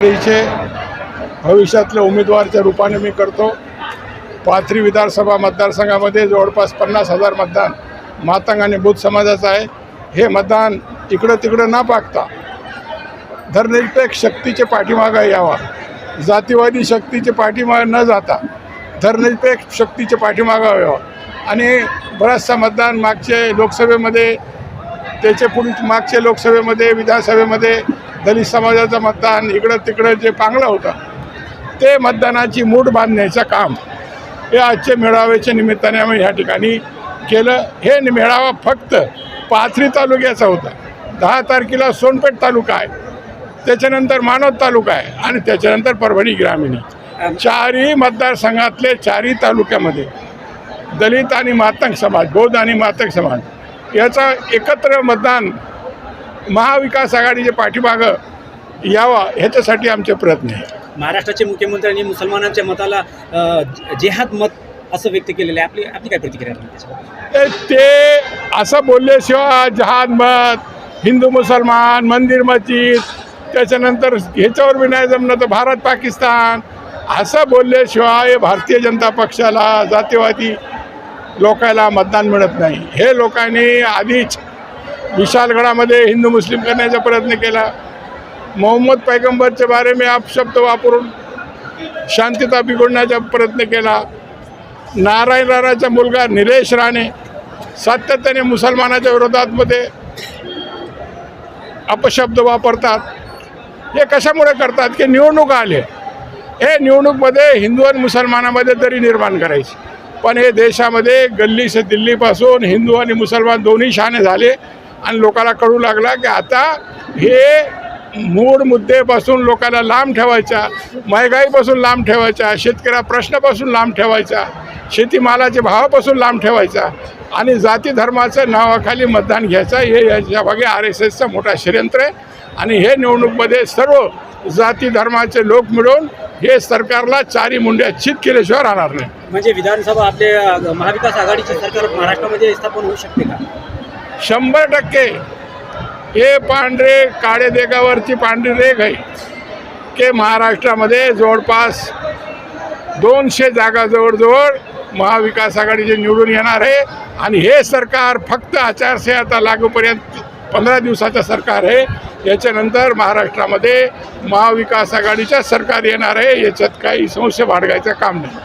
चे भविष्यातल्या उमेदवारच्या रूपाने मी करतो. पाथरी विधानसभा मतदारसंघामध्ये जवळपास पन्नास हजार मतदान मातंग आणि बुद्ध समाजाचं आहे. हे मतदान इकडं तिकडं न पाकता धर्मनिरपेक्ष शक्तीचे पाठीमागं यावा. जातीवादी शक्तीचे पाठीमाग न जाता धर्मनिरपेक्ष शक्तीचे पाठीमागं यावं. आणि बराचसा मतदान मागचे लोकसभेमध्ये त्याचे पुढे मागच्या लोकसभेमध्ये विधानसभेमध्ये दलित समाजाचं मतदान इकडं तिकडं जे पांगलं होतं ते मतदानाची मूठ बांधण्याचं काम हे आजच्या मेळाव्याच्या निमित्ताने आम्ही ह्या ठिकाणी केलं. हे मेळावा फक्त पाथरी तालुक्याचा होता. दहा तारखेला सोनपेठ तालुका आहे. त्याच्यानंतर मानवत तालुका आहे आणि त्याच्यानंतर परभणी ग्रामीण चारही मतदारसंघातले चारही तालुक्यामध्ये दलित आणि मातंग समाज बौद्ध आणि मातंग समाज याचा एकत्र मतदान महाविकास आघाडीच्या पाठीमागं यावा ह्याच्यासाठी आमचे प्रयत्न आहे. महाराष्ट्राचे मुख्यमंत्र्यांनी मुसलमानांच्या मताला जेहाद मत असं व्यक्त केलेलं आहे. आपली आपली काय प्रतिक्रिया ते असं बोलल्याशिवाय जहाद मत हिंदू मुसलमान मंदिर मस्जिद त्याच्यानंतर ह्याच्यावर बी नाही जमलं तर भारत पाकिस्तान असं बोलल्याशिवाय भारतीय जनता पक्षाला जातीवादी लोकायला मतदान मिळत नाही. हे लोकांनी आधीच विशालगडामध्ये हिंदू मुस्लिम करण्याचा प्रयत्न केला. मोहम्मद पैगंबरच्या बारे मी अपशब्द वापरून शांतता बिघडण्याचा प्रयत्न केला. नारायण राणाचा मुलगा निलेश राणे सातत्याने मुसलमानाच्या विरोधातमध्ये अपशब्द वापरतात. हे कशामुळे करतात? की निवडणूक आले. हे निवडणूकमध्ये हिंदू आणि मुसलमानामध्ये तरी निर्माण करायची. पण हे देशामध्ये गल्ली से दिल्लीपासून हिंदू आणि मुसलमान दोन्ही शहाणे झाले आणि लोकांना कळू लागला की आता हे मूळ मुद्देपासून लोकांना लांब ठेवायचा महागाईपासून लांब ठेवायचा शेतकऱ्या प्रश्नापासून लांब ठेवायचा शेतीमालाच्या भावापासून लांब ठेवायचा आणि जाती धर्माचं नावाखाली मतदान घ्यायचं हे याच्या मागे आर एस एसचा मोठा षडयंत्र आहे. आणि हे निवडणूकमध्ये सर्व जाती धर्माचे लोक मिळून हे सरकारला चारी मुंड्या चित केल्याशिवाय राहणार नाही. म्हणजे विधानसभा आपले महाविकास आघाडीचे सरकार महाराष्ट्रामध्ये स्थापन होऊ शकते का? शंभर टक्के. हे पांढरे काळे देगावरची पांढरी रेख आहे. की महाराष्ट्रामध्ये जवळपास दोनशे जागा जवळजवळ महाविकास आघाडीचे निवडून येणार आहे. आणि हे सरकार फक्त आचारसंहिता लागूपर्यंत पंधरा दिवसाचं सरकार आहे. याच्यानंतर महाराष्ट्रामध्ये महाविकास आघाडीच्या सरकार येणार आहे याच्यात काही संशय बाळगायचं काम नाही.